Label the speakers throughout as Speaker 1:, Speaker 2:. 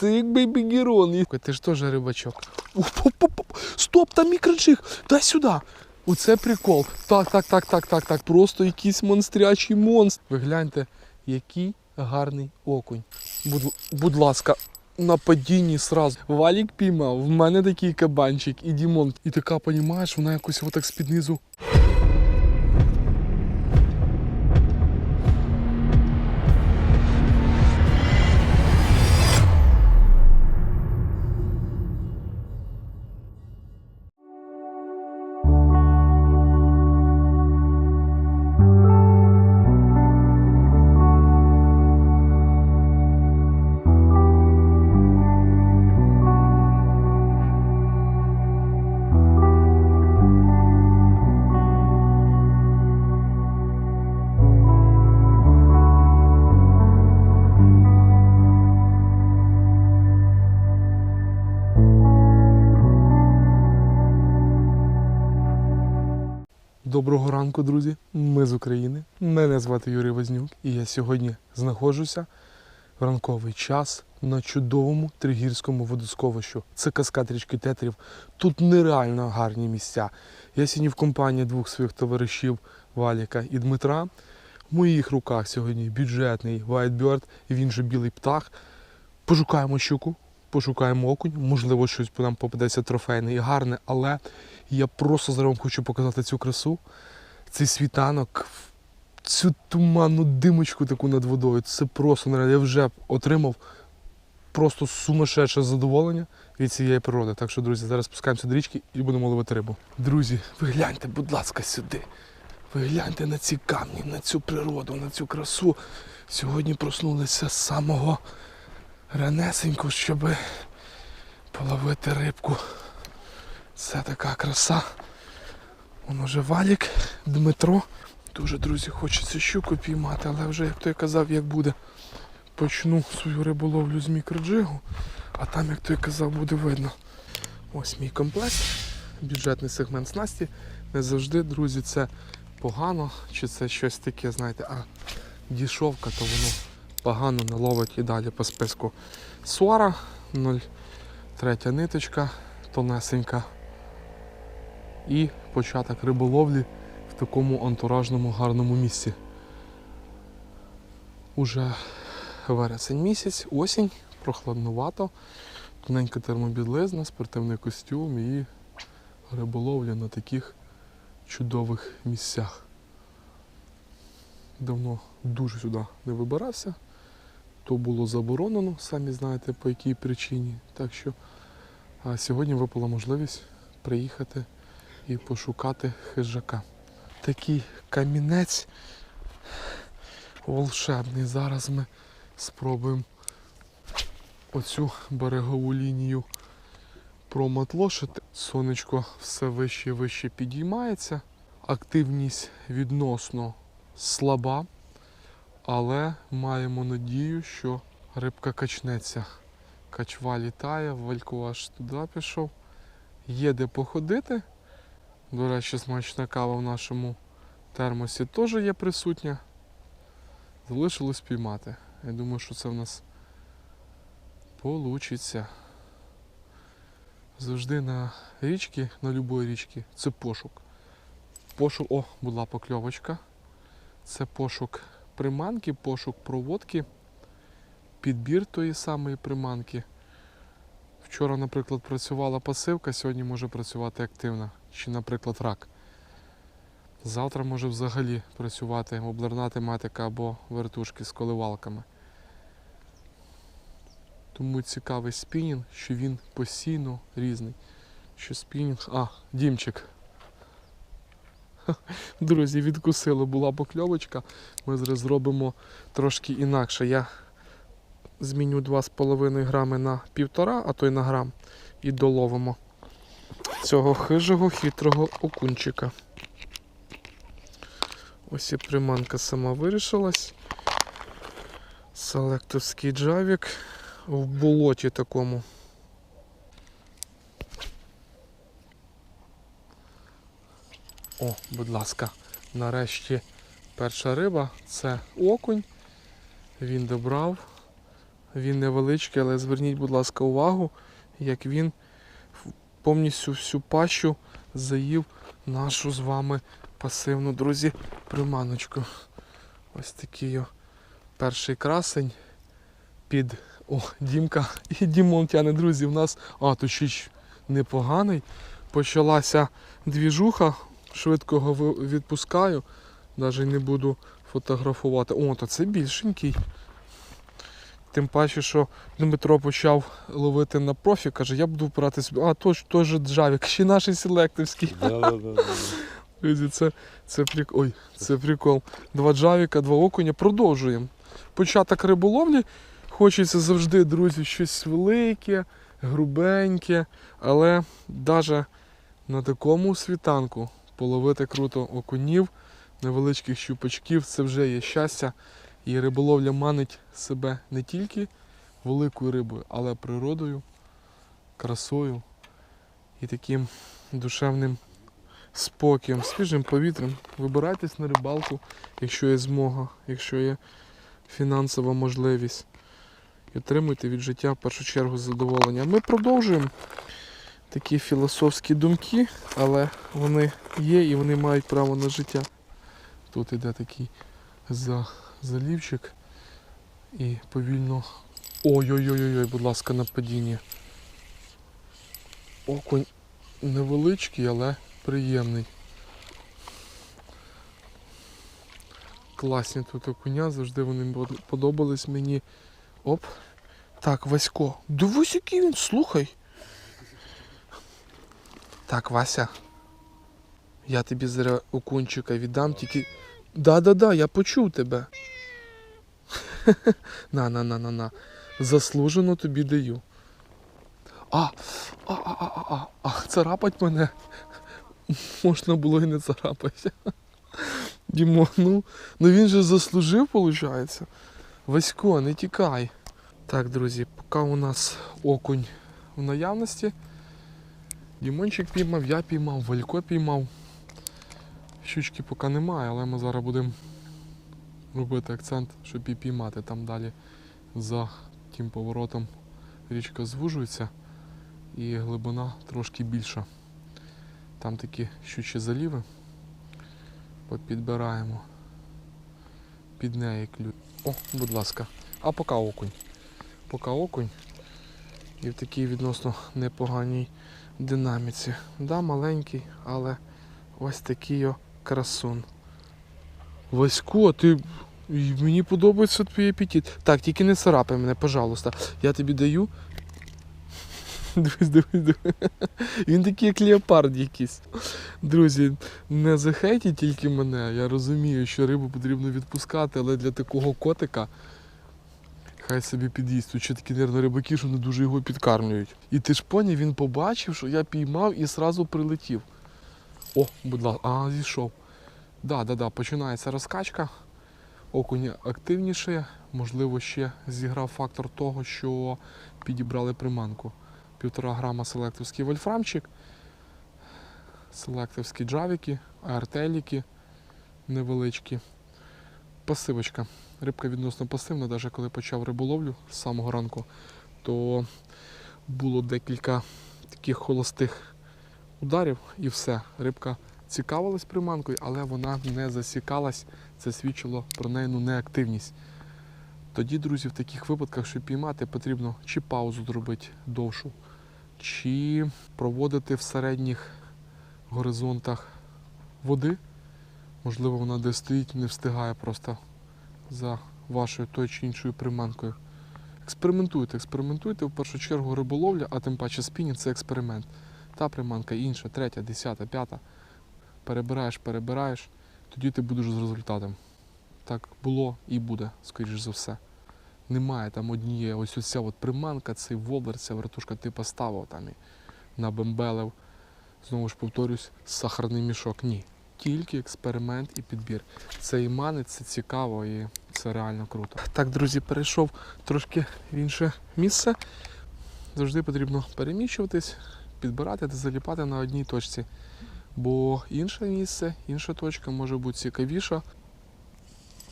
Speaker 1: це як бейбі Герон. Ти ж теж рибачок. Стоп, там мікроджиг. Дай сюди. Оце прикол. Так, так, так, так, так, так. Просто якийсь монстрячий монстр. Ви гляньте, який гарний окунь. Будь, будь ласка, на падінні сразу. Валік піймав, в мене такий кабанчик і Дімон. І така, понімаєш, вона якось отак з-під низу. Ранку, друзі. Ми з України. Мене звати Юрій Вознюк, і я сьогодні знаходжуся в ранковий час на чудовому тригірському водосховищу. Це каскад річки Тетрів. Тут нереально гарні місця. Я сьогодні в компанії двох своїх товаришів Валіка і Дмитра. В моїх руках сьогодні бюджетний Whitebird, і він же білий птах. Пошукаємо щуку, пошукаємо окунь, можливо, щось нам попадеться трофейне і гарне, але я просто зараз вам хочу показати цю красу, цей світанок, цю туманну димочку таку над водою. Це просто нереально. Я вже отримав просто сумасшедше задоволення від цієї природи. Так що, друзі, зараз спускаємося до річки і будемо ловити рибу. Друзі, ви гляньте, будь ласка, сюди. Ви гляньте на ці камні, на цю природу, на цю красу. Сьогодні проснулися з самого ранесенько, щоб половити рибку. Це така краса. Воно вже валік, Дмитро. Дуже, друзі, хочеться щуку піймати, але вже, як той казав, як буде. Почну свою риболовлю з мікроджигу, а там, як той казав, буде видно. Ось мій комплект, бюджетний сегмент снасті. Не завжди, друзі, це погано, чи це щось таке, знаєте, а дішовка, то воно погано не ловить і далі по списку. Суара 0,3 ниточка, тонесенька і початок риболовлі в такому антуражному гарному місці. Уже вересень місяць, осінь, прохладнувато, тоненька термобідлизна, спортивний костюм і риболовля на таких чудових місцях. Давно дуже сюди не вибирався, то було заборонено, самі знаєте по якій причині. Так що а сьогодні випала можливість приїхати і пошукати хижака. Такий камінець волшебний. Зараз ми спробуємо оцю берегову лінію проматлошити. Сонечко все вище і вище підіймається. Активність відносно слаба, але маємо надію, що рибка качнеться. Качва літає, валько аж туди пішов. Є де походити. До речі, смачна кава в нашому термосі теж є присутня. Залишилось піймати. Я думаю, що це в нас получиться. Завжди на річці, на будь-якій річці, це пошук. Пошук, о, була покльовочка. Це пошук приманки, пошук проводки, підбір тої самої приманки. Вчора, наприклад, працювала пасивка, сьогодні може працювати активна. Чи, наприклад, рак. Завтра може взагалі працювати облерна тематика або вертушки з коливалками. Тому цікавий спінінг, що він постійно різний. Що спінінг. А, дімчик. Друзі, відкусило, була покльовочка. Ми зробимо трошки інакше. Я зміню 2,5 грами на півтора, а то й на грам. І доловимо цього хижого хитрого окунчика. Ось і приманка сама вирішилась. Селектовський джавік в болоті такому. О, будь ласка, нарешті перша риба це окунь. Він добрав Він невеличкий, але зверніть, будь ласка, увагу, як він повністю всю пащу заїв нашу з вами пасивну, друзі, приманочку. Ось такий о перший красень під о, Дімка і Дімон тяне, друзі. У нас, а, точіч непоганий. Почалася двіжуха, швидко його відпускаю, навіть не буду фотографувати. О, то це більшенький. Тим паче, що Дмитро почав ловити на профі, каже, я буду собі. А, тож, теж джавік, ще наш селективський.
Speaker 2: Да-да-да.
Speaker 1: Друзі, це, це, прик... Ой, це прикол. Два джавіка, два окуня. Продовжуємо. Початок риболовлі. Хочеться завжди, друзі, щось велике, грубеньке. Але навіть на такому світанку половити круто окунів, невеличких щупачків це вже є щастя. І риболовля манить себе не тільки великою рибою, але природою, красою і таким душевним спокієм, свіжим повітрям. Вибирайтесь на рибалку, якщо є змога, якщо є фінансова можливість. І отримуйте від життя в першу чергу задоволення. Ми продовжуємо такі філософські думки, але вони є і вони мають право на життя. Тут іде такий за, залівчик і повільно. Ой-ой-ой, будь ласка, на падіння. Окунь невеличкий, але приємний. Класні тут окуня, завжди вони подобались мені. Оп. Так, Васько. Дивись, який він, слухай. Так, Вася. Я тобі зараз окунчика віддам, тільки. Да-да-да, я почув тебе. на, на, на, на, на. Заслужено тобі даю. А, а, а, а, а, а, а, царапать мене. Можна було і не царапати. Дімо, ну, ну він же заслужив, виходить. Васько, не тікай. Так, друзі, поки у нас окунь в наявності. Дімончик піймав, я піймав, Валько піймав. Щучки поки немає, але ми зараз будемо робити акцент, щоб і піймати там далі за тим поворотом річка звужується і глибина трошки більша. Там такі щучі заліви. Попідбираємо під неї клю. О, будь ласка. А поки окунь. Поки окунь. І в такій відносно непоганій динаміці. Да, маленький, але ось такий красун. Васько, ти. Мені подобається твій апетит. Так, тільки не царапай мене, пожалуйста. Я тобі даю. Дивись, дивись, дивись. Він такий як леопард якийсь. Друзі, не захейтіть тільки мене. Я розумію, що рибу потрібно відпускати, але для такого котика хай собі під'їсть. Тут ще такі, нервно, рибаки, що не дуже його підкармлюють. І ти ж поняв, він побачив, що я піймав і одразу прилетів. О, будь ласка, а, зійшов. Да, да, да, починається розкачка. Окунь активніше. Можливо, ще зіграв фактор того, що підібрали приманку. Півтора грама селективський вольфрамчик, селективські джавіки, артеліки невеличкі. Пасивочка. Рибка відносно пасивна, навіть коли почав риболовлю з самого ранку, то було декілька таких холостих ударів і все. Рибка цікавилась приманкою, але вона не засікалась. Це свідчило про неї неактивність. Тоді, друзі, в таких випадках, щоб піймати, потрібно чи паузу зробити довшу, чи проводити в середніх горизонтах води. Можливо, вона десь стоїть, не встигає просто за вашою тою чи іншою приманкою. Експериментуйте, експериментуйте в першу чергу риболовля, а тим паче спінінг це експеримент. Та приманка інша, третя, десята, п'ята. Перебираєш, перебираєш, тоді ти будеш з результатом. Так було і буде, скоріш за все. Немає там однієї, ось оця от приманка, цей воблер, ця вертушка ти поставив там і набембелив. Знову ж повторюсь, сахарний мішок. Ні. Тільки експеримент і підбір. Це і манить, це цікаво і це реально круто. Так, друзі, перейшов трошки в інше місце. Завжди потрібно переміщуватись, підбирати та заліпати на одній точці. Бо інше місце, інша точка може бути цікавіша.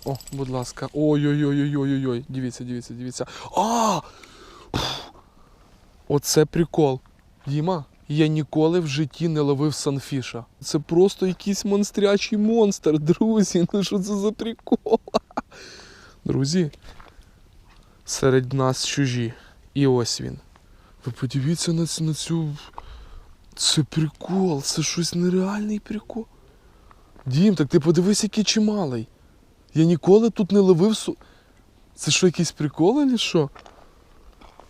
Speaker 1: О, будь ласка. Ой-ой-ой-ой-ой-ой. Дивіться, дивіться, дивіться. А! Оце прикол. Діма, я ніколи в житті не ловив санфіша. Це просто якийсь монстрячий монстр, друзі. Ну що це за прикол? Друзі, серед нас чужі. І ось він. Ви подивіться на цю. Це прикол, це щось нереальний прикол. Дім, так ти подивись, який чималий. Я ніколи тут не ловив су. Це що, якийсь прикол, чи що?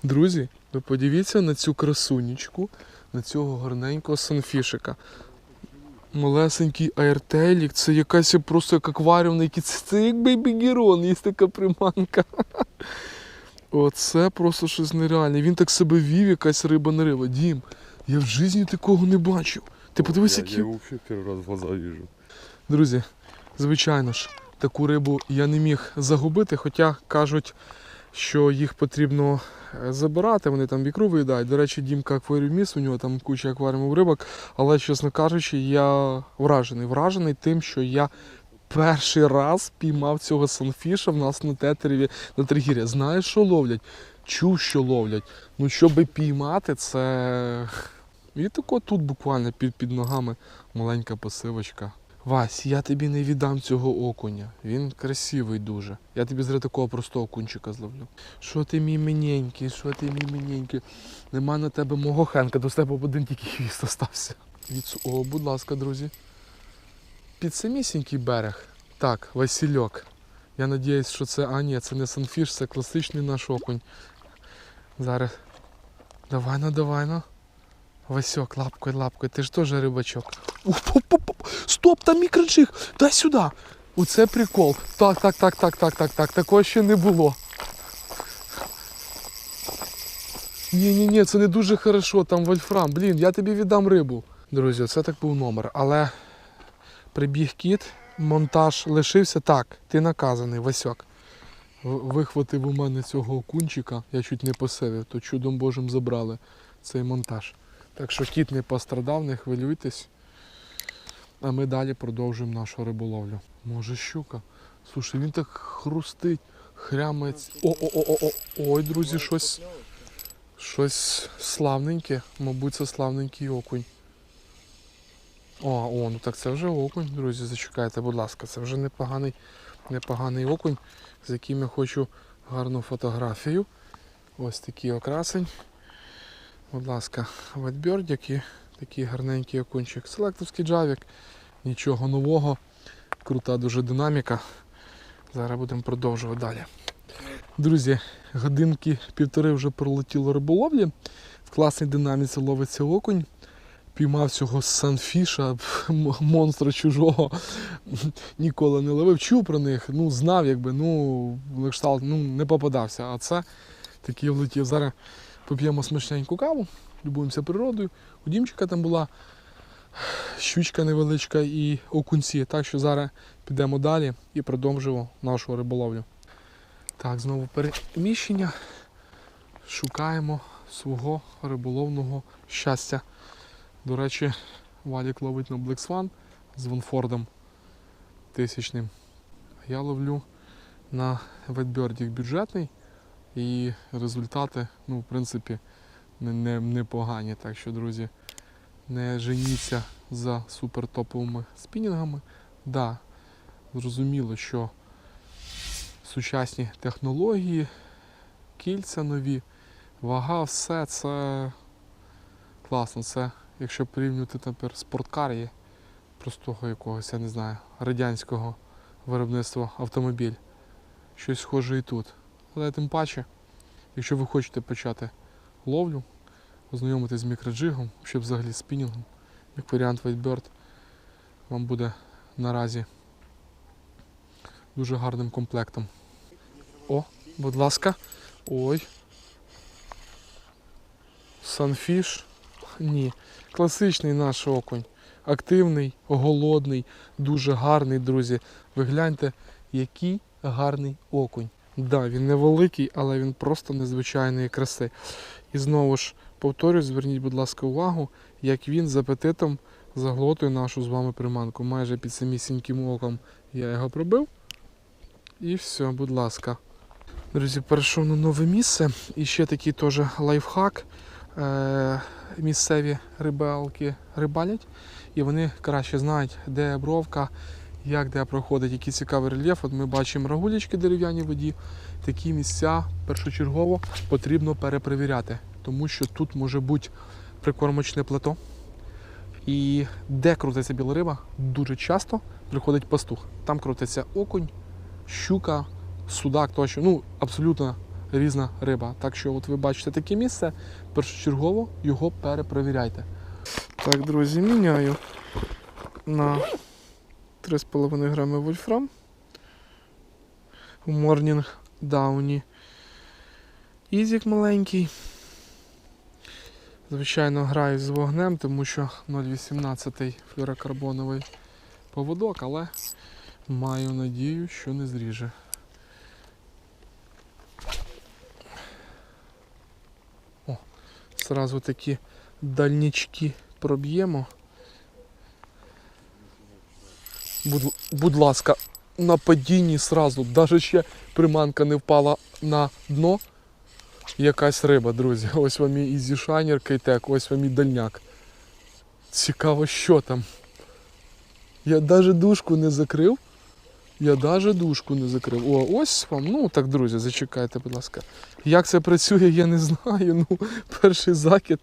Speaker 1: Друзі, ви подивіться на цю красунечку, на цього гарненького санфішика. Малесенький аертелік, це якась просто як акваріумна, який- це, як бейбі-герон, є така приманка. Оце просто щось нереальне. Він так себе вів, якась риба не риба. Дім, я в житті такого не бачив. Ти подивись,
Speaker 2: я,
Speaker 1: які.
Speaker 2: я вообще первый раз в глаза вижу.
Speaker 1: Друзі, звичайно ж, таку рибу я не міг загубити, хоча кажуть, що їх потрібно е, забирати, вони там в ікру виїдають. До речі, Дімка акваріуміст, у нього там куча акваріумів рибок, але, чесно кажучи, я вражений. Вражений тим, що я перший раз піймав цього санфіша в нас на тетереві на тригір'я. Знаєш, що ловлять? Чув, що ловлять. Ну, щоб піймати, це. І тако тут буквально під, під ногами маленька посивочка. Вась, я тобі не віддам цього окуня. Він красивий дуже. Я тобі з такого простого окунчика зловлю. Що ти мій міненький, що ти мій міненький? Нема на тебе мого хенка, до тебе один тільки хвіст остався. Від... О, будь ласка, друзі. Під самісінький берег. Так, Васильок. Я надіюсь, що це. А, це не санфіш, це класичний наш окунь. Зараз. Давай ну, давай ну. Васьок, лапкою, лапкою, ти ж теж рибачок. Стоп, там мікроджиг! Дай сюди! Оце прикол. Так, так, так, так, так, так, так. Такого ще не було. Ні, ні, ні, це не дуже хорошо, там вольфрам. Блін, я тобі віддам рибу. Друзі, це так був номер. Але прибіг кіт, монтаж лишився. Так, ти наказаний, Васьок. Вихватив у мене цього окунчика, я чуть не посивив, то чудом Божим забрали цей монтаж. Так що кіт не пострадав, не хвилюйтесь. А ми далі продовжуємо нашу риболовлю. Може щука. Слушай, він так хрустить, хрямець. О-о-о-о-о. Ой, друзі, щось. Щось славненьке. Мабуть, це славненький окунь. О, о, ну так це вже окунь, друзі, зачекайте, будь ласка, це вже непоганий, непоганий окунь, з яким я хочу гарну фотографію. Ось такий окрасень. Будь ласка, ветбердик і такий гарненький окунчик. Селектовський джавік. Нічого нового. Крута дуже динаміка. Зараз будемо продовжувати далі. Друзі, годинки півтори вже пролетіло риболовлі. В класній динаміці ловиться окунь. Піймав цього санфіша, монстра чужого. Ніколи не ловив. Чув про них, ну знав, якби, ну, кшталт, ну, не попадався. А це такий влетів. Зараз поп'ємо смачненьку каву, любуємося природою. У Дімчика там була щучка невеличка і окунці. Так що зараз підемо далі і продовжуємо нашу риболовлю. Так, знову переміщення. Шукаємо свого риболовного щастя. До речі, Валік ловить на Swan з Вонфордом тисячним. Я ловлю на ветбердік бюджетний і результати, ну, в принципі, не, не, непогані. Так що, друзі, не женіться за супертоповими спінінгами. Да, зрозуміло, що сучасні технології, кільця нові, вага, все це класно. Це, якщо порівнювати тепер спорткар простого якогось, я не знаю, радянського виробництва автомобіль. Щось схоже і тут. Але тим паче, якщо ви хочете почати ловлю, ознайомитись з мікроджигом, ще взагалі спінінгом, як варіант Whitebird, вам буде наразі дуже гарним комплектом. О, будь ласка. Ой. Санфіш. Ні. Класичний наш окунь. Активний, голодний, дуже гарний, друзі. Ви гляньте, який гарний окунь. Да, він невеликий, але він просто незвичайної краси. І знову ж повторюсь, зверніть, будь ласка, увагу, як він з апетитом заглотує нашу з вами приманку. Майже під самісіньким оком я його пробив. І все, будь ласка. Друзі, перейшов на нове місце. І ще такий теж лайфхак. Е, місцеві рибалки рибалять, і вони краще знають, де бровка, як де проходить, який цікавий рельєф. От ми бачимо рагулечки дерев'яні воді. Такі місця першочергово потрібно перепровіряти, тому що тут може бути прикормочне плато. І де крутиться біла риба, дуже часто приходить пастух. Там крутиться окунь, щука, судак тощо. Ну, абсолютно різна риба. Так що, от ви бачите таке місце, першочергово його перепровіряйте. Так, друзі, міняю на 3,5 грами вольфрам. В Морнінг Дауні. Ізік маленький. Звичайно, граю з вогнем, тому що 0,18 флюрокарбоновий поводок, але маю надію, що не зріже. О, зразу такі дальнічки проб'ємо. Будь, будь ласка, на падінні сразу, навіть ще приманка не впала на дно. Якась риба, друзі. Ось вам і Shiner Кейтек, ось вам і дальняк. Цікаво, що там. Я навіть дужку не закрив. Я навіть дужку не закрив. О, ось вам. Ну так, друзі, зачекайте, будь ласка. Як це працює, я не знаю. Ну, перший закид.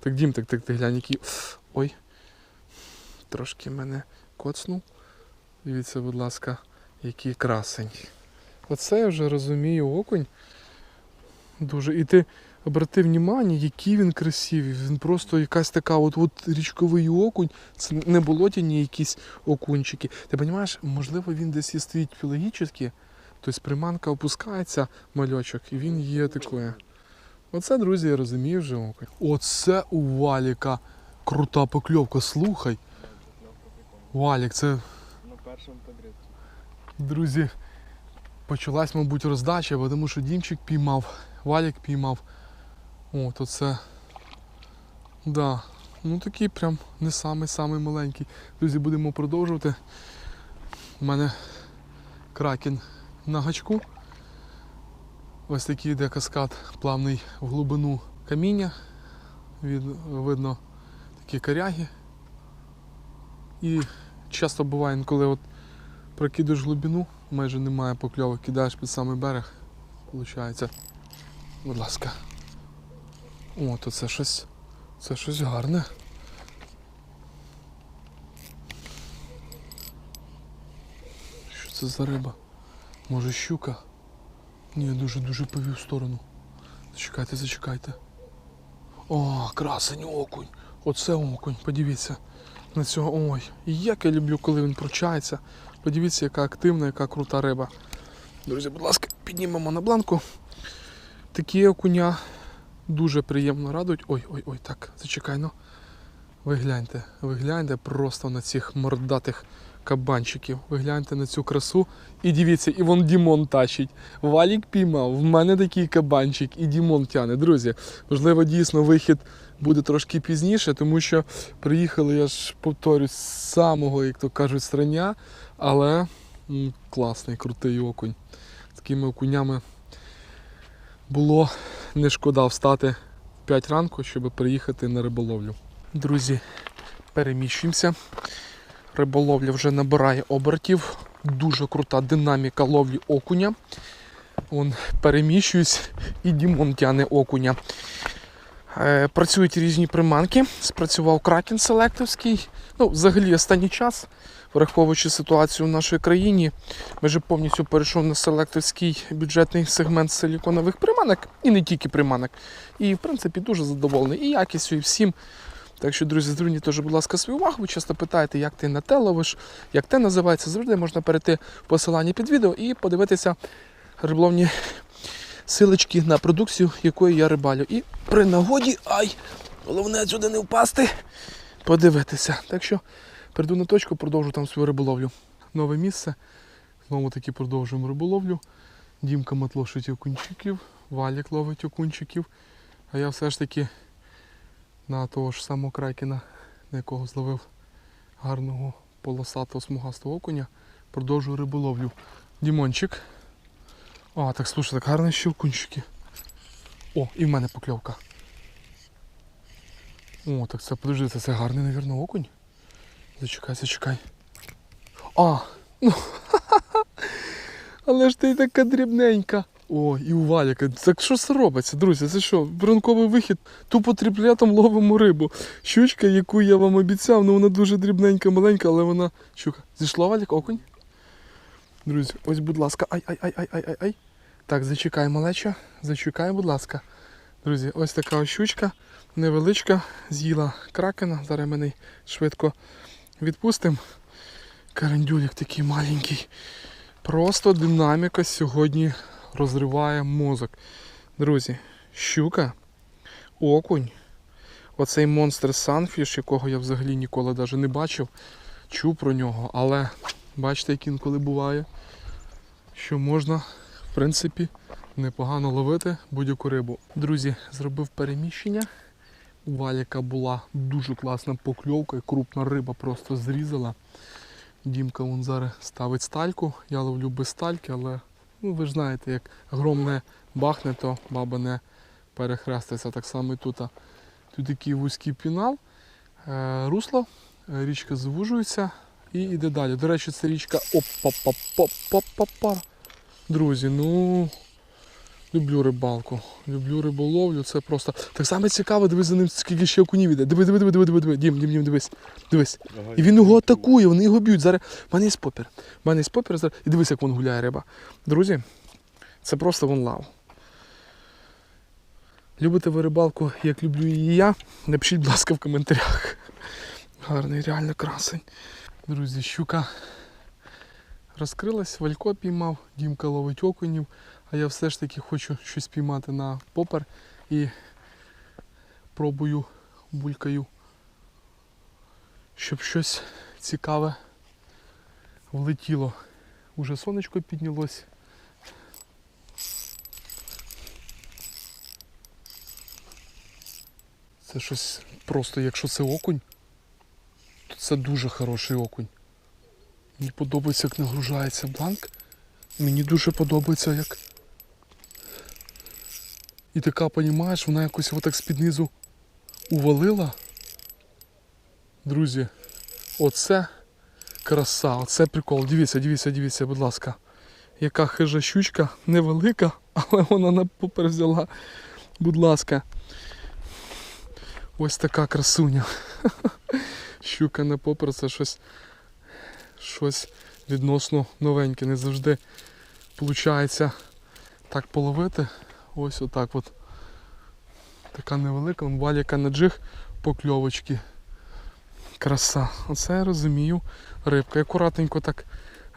Speaker 1: Так, Дім, так, так, ти глянь, який. Ой. Трошки мене коцнув. Дивіться, будь ласка, який красень. Оце я вже розумію окунь. Дуже. І ти обрати внимання, який він красивий. Він просто якась така от, от річковий окунь. Це не болотяні якісь окунчики. Ти розумієш, можливо, він десь і стоїть філологічний, тобто приманка опускається, мальочок, і він є такою. Оце, друзі, я розумію вже окунь. Оце у Валіка крута покльовка, слухай. Валік, це
Speaker 3: першому подряд.
Speaker 1: Друзі, почалась, мабуть, роздача, бо тому що Дімчик піймав, Валік піймав. О, то це. Да. Ну такий прям не самий-самий маленький. Друзі, будемо продовжувати. У мене кракен на гачку. Ось такий йде каскад плавний в глибину каміння. Від, видно такі коряги. І часто буває, коли от прокидуєш глибину, майже немає покльовок, кидаєш під самий берег, виходить. Будь ласка. О, то це щось. Це щось гарне. Що це за риба? Може щука? Ні, дуже-дуже повів в сторону. Зачекайте, зачекайте. О, красень окунь. Оце окунь, подивіться. На цього. Ой, як я люблю, коли він пручається. Подивіться, яка активна, яка крута риба. Друзі, будь ласка, піднімемо на бланку. Такі окуня дуже приємно радують. Ой, ой, ой, так, зачекай, ну. Ви гляньте, ви гляньте просто на цих мордатих кабанчиків. Ви гляньте на цю красу. І дивіться, і вон Дімон тащить. Валік піймав, в мене такий кабанчик, і Дімон тяне. Друзі, можливо, дійсно вихід буде трошки пізніше, тому що приїхали, я ж повторюсь, з самого, як то кажуть, страня, але м, класний, крутий окунь. Такими окунями було не шкода встати в 5 ранку, щоб приїхати на риболовлю. Друзі, переміщуємося. Риболовля вже набирає обертів. Дуже крута динаміка ловлі окуня. Вон переміщуюсь і Дімон тяне окуня. Е, працюють різні приманки. Спрацював кракен селектовський. Ну, взагалі, останній час, враховуючи ситуацію в нашій країні, ми вже повністю перейшов на селектовський бюджетний сегмент силіконових приманок і не тільки приманок. І, в принципі, дуже задоволений і якістю, і всім. Так що, друзі, зверніть теж, будь ласка, свою увагу. Ви часто питаєте, як ти на те ловиш, як те називається. Завжди можна перейти в посилання під відео і подивитися риболовні силочки на продукцію, якою я рибалю. І при нагоді, ай, головне сюди не впасти, подивитися. Так що прийду на точку, продовжу там свою риболовлю. Нове місце. Знову таки продовжуємо риболовлю. Дімка матлошить окунчиків, Валік ловить окунчиків. А я все ж таки на того ж самого крайкена, на якого зловив гарного полосатого смугастого окуня, продовжую риболовлю. Дімончик. А, так слушай, так гарні щелкунчики. О, і в мене покльовка. О, так це подожди, це, це гарний, навірно, окунь. Зачекай, зачекай. А, ну. Але ж ти така дрібненька. О, і у Валіка. Так що це робиться, друзі? Це що? Ранковий вихід, тупо тріплетом ловимо рибу. Щучка, яку я вам обіцяв, ну вона дуже дрібненька, маленька, але вона. Щука. Зійшла Валік, окунь? Друзі, ось, будь ласка, ай, ай, ай, ай, ай, ай, ай. Так, зачекай, малеча, зачекай, будь ласка. Друзі, ось така ось щучка, невеличка, з'їла кракена. Зараз ми неї швидко відпустимо. Карандюлік такий маленький. Просто динаміка сьогодні розриває мозок. Друзі, щука, окунь, оцей монстр Sunfish, якого я взагалі ніколи навіть не бачив, чув про нього, але бачите, як він коли буває, що можна, в принципі, непогано ловити будь-яку рибу. Друзі, зробив переміщення. У Валіка була дуже класна покльовка і крупна риба просто зрізала. Дімка вон зараз ставить стальку. Я ловлю без стальки, але ну, ви ж знаєте, як гром не бахне, то баба не перехреститься. Так само і тут. Тут такий вузький пінал, е, русло, е, річка звужується і йде далі. До речі, це річка опа-па-па-па-па-па. Друзі, ну люблю рибалку, люблю риболовлю, це просто. Так само цікаво, дивись за ним, скільки ще окунів іде. Диви, диви, диви, диви, диви, диви. Дім, дім, дім, дивись. Дивись. І він його атакує, вони його б'ють. Зараз. В мене є попір. В мене є попір зараз. І дивись, як він гуляє риба. Друзі, це просто вон лав. Любите ви рибалку, як люблю її я? Напишіть, будь ласка, в коментарях. Гарний, реально красень. Друзі, щука розкрилась, валько піймав, Дімка ловить окунів, а я все ж таки хочу щось піймати на попер і пробую, булькаю, щоб щось цікаве влетіло. Уже сонечко піднялось. Це щось просто, якщо це окунь, то це дуже хороший окунь. Мені подобається, як нагружається бланк. Мені дуже подобається, як. І така, понімаєш, вона якось отак з-під низу увалила. Друзі, оце краса, оце прикол. Дивіться, дивіться, дивіться, будь ласка. Яка хижа щучка, невелика, але вона на. Будь ласка. Ось така красуня. Щука на попер це щось, щось відносно новеньке. Не завжди виходить так половити. Ось отак от. Така невелика, вон валіка на джиг покльовочки. Краса. Оце я розумію. Рибка. Акуратненько так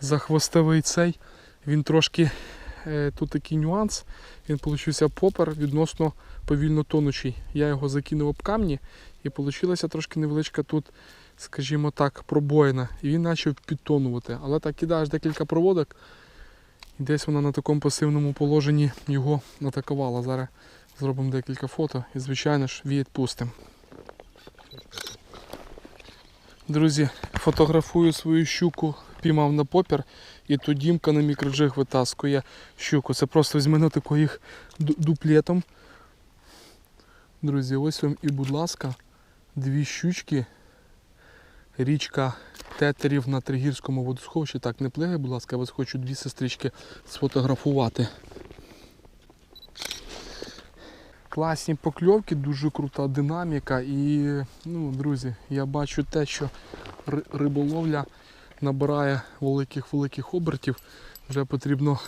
Speaker 1: за хвостовий цей. Він трошки, е, тут такий нюанс. Він получився попер відносно повільно тонучий. Я його закинув об камні і вийшла трошки невеличка тут, скажімо так, пробоїна. І він почав підтонувати. Але так кидаєш декілька проводок, і десь вона на такому пасивному положенні його атакувала. Зараз зробимо декілька фото і, звичайно ж, відпустимо. Друзі, фотографую свою щуку, піймав на попір, і тут дімка на мікроджиг витаскує щуку. Це просто візьми тако їх ду- дуплетом. Друзі, ось вам і, будь ласка, дві щучки. Річка тетерів на Тригірському водосховищі. Так, не плигай, будь ласка, я вас хочу дві сестрички сфотографувати. Класні покльовки, дуже крута динаміка. І, ну, друзі, я бачу те, що риболовля набирає великих-великих обертів. Вже потрібно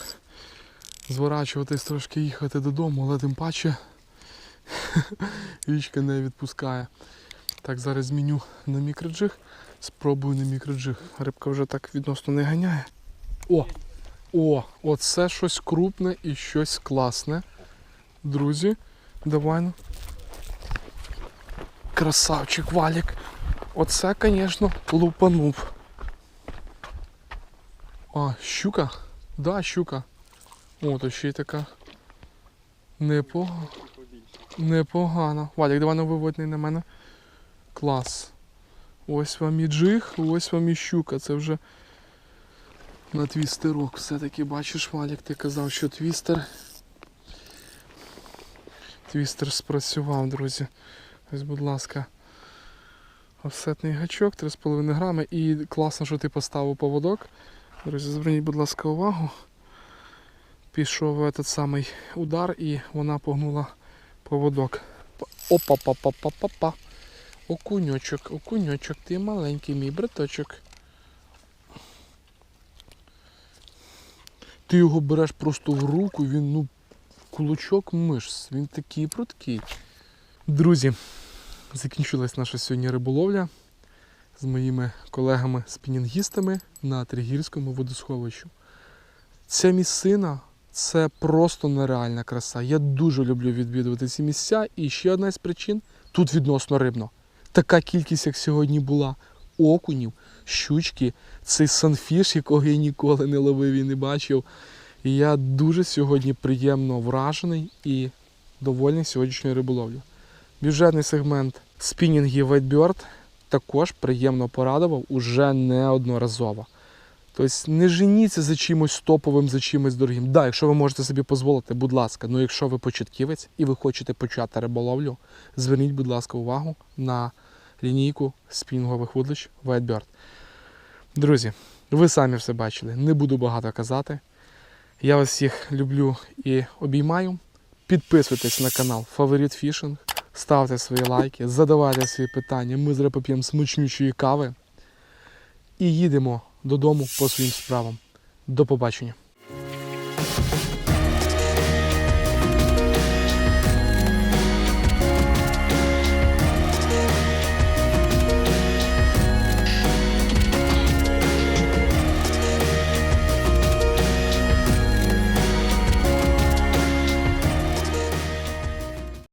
Speaker 1: зворачуватись трошки їхати додому, але тим паче річка не відпускає. Так, зараз зміню на мікроджиг. Спробую на мікроджиг. Рибка вже так відносно не ганяє. О! О! Оце щось крупне і щось класне. Друзі, давай. ну. Красавчик валік. Оце, звісно, лупанув. А, щука? Да, щука. О, то ще й така. Непогана. Непогано. Валік, давай ну виводь на мене. Клас. Ось вам і джиг, ось вам і щука. Це вже на твістерок. Все-таки бачиш, Валік, ти казав, що твістер. Твістер спрацював, друзі. Ось, будь ласка, офсетний гачок 3,5 грами. І класно, що ти поставив поводок. Друзі, зверніть, будь ласка, увагу. Пішов этот самий удар і вона погнула поводок. Опа-па-па-па-па-па. Окуньочок, окуньочок, ти маленький мій браточок. Ти його береш просто в руку, він, ну, кулачок мишць, він такий пруткий. Друзі, закінчилась наша сьогодні риболовля з моїми колегами-спінінгістами на Тригірському водосховищу. Ця місцина це просто нереальна краса. Я дуже люблю відвідувати ці місця. І ще одна з причин тут відносно рибно. Така кількість, як сьогодні була, окунів, щучки, цей санфіш, якого я ніколи не ловив і не бачив. І я дуже сьогодні приємно вражений і довольний сьогоднішньою риболовлю. Бюджетний сегмент спінінгів Whitebird також приємно порадував уже неодноразово. Тобто не женіться за чимось топовим, за чимось дорогим. Да, якщо ви можете собі дозволити, будь ласка, ну якщо ви початківець і ви хочете почати риболовлю, зверніть, будь ласка, увагу на лінійку спінгових вудлищ Whitebird. Друзі, ви самі все бачили, не буду багато казати. Я вас всіх люблю і обіймаю. Підписуйтесь на канал Favorite Fishing, ставте свої лайки, задавайте свої питання. Ми зараз поп'ємо смачнючої кави і їдемо додому по своїм справам. До побачення.